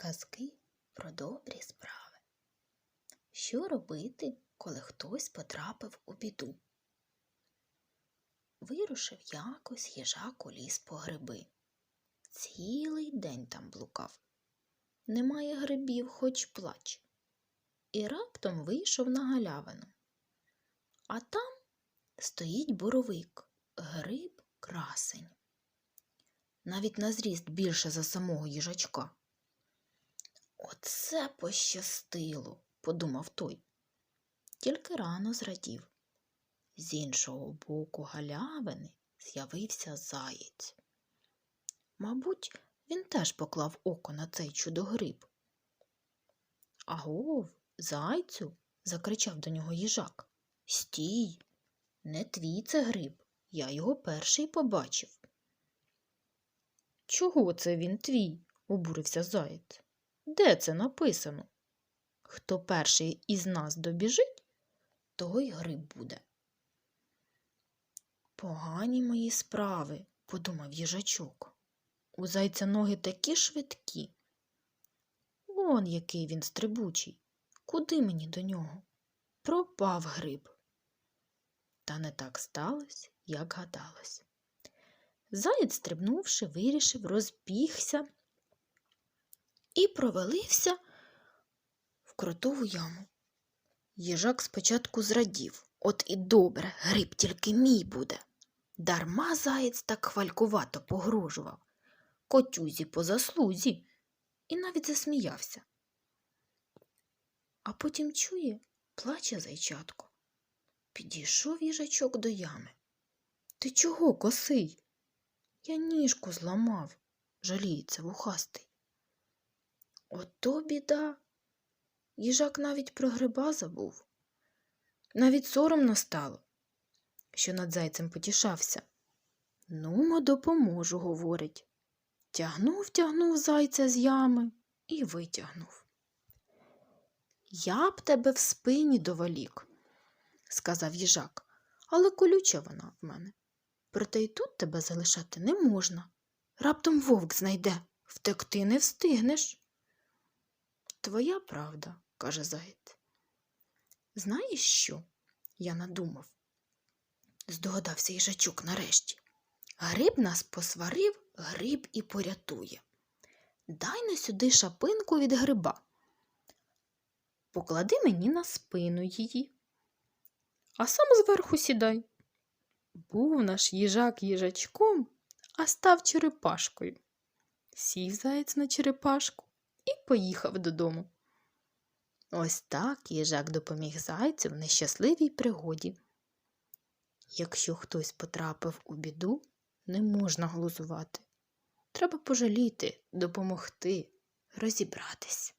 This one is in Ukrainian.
Казки про добрі справи. Що робити, коли хтось потрапив у біду? Вирушив якось їжак у ліс по гриби. Цілий день там блукав. Немає грибів, хоч плач. І раптом вийшов на галявину. А там стоїть боровик, гриб красень. Навіть на зріст більше за самого їжачка. Оце пощастило, подумав той. Тільки рано зрадів. З іншого боку галявини з'явився заєць. Мабуть, він теж поклав око на цей чудогриб. Агов, зайцю, закричав до нього їжак. Стій, не твій це гриб, я його перший побачив. Чого це він твій? обурився заєць. Де це написано? Хто перший із нас добіжить, той гриб буде. Погані мої справи, подумав їжачок. У зайця ноги такі швидкі. Вон який він стрибучий. Куди мені до нього? Пропав гриб. Та не так сталося, як гадалось. Заєць, стрибнувши, вирішив, розбігся і провалився в кротову яму. Їжак спочатку зрадів. От і добре, гриб тільки мій буде. Дарма заєць так хвалькувато погрожував, котюзі по заслузі, і навіть засміявся. А потім чує, плаче зайчатко. Підійшов їжачок до ями. Ти чого, косий? Я ніжку зламав, жаліється вухастий. Ото біда. Їжак навіть про гриба забув. Навіть соромно стало, що над зайцем потішався. Нумо, допоможу, говорить. Тягнув, тягнув зайця з ями і витягнув. Я б тебе в спині доволік, сказав їжак, але колюча вона в мене. Проте й тут тебе залишати не можна. Раптом вовк знайде, втекти не встигнеш. Твоя правда, каже заєць. Знаєш що? Я надумав. Здогадався їжачок нарешті. Гриб нас посварив, гриб і порятує. Дай на сюди шапинку від гриба. Поклади мені на спину її, а сам зверху сідай. Був наш їжак їжачком, а став черепашкою. Сів заєць на черепашку поїхав додому. Ось так їжак допоміг зайцю в нещасливій пригоді. Якщо хтось потрапив у біду, не можна глузувати. Треба пожаліти, допомогти, розібратись.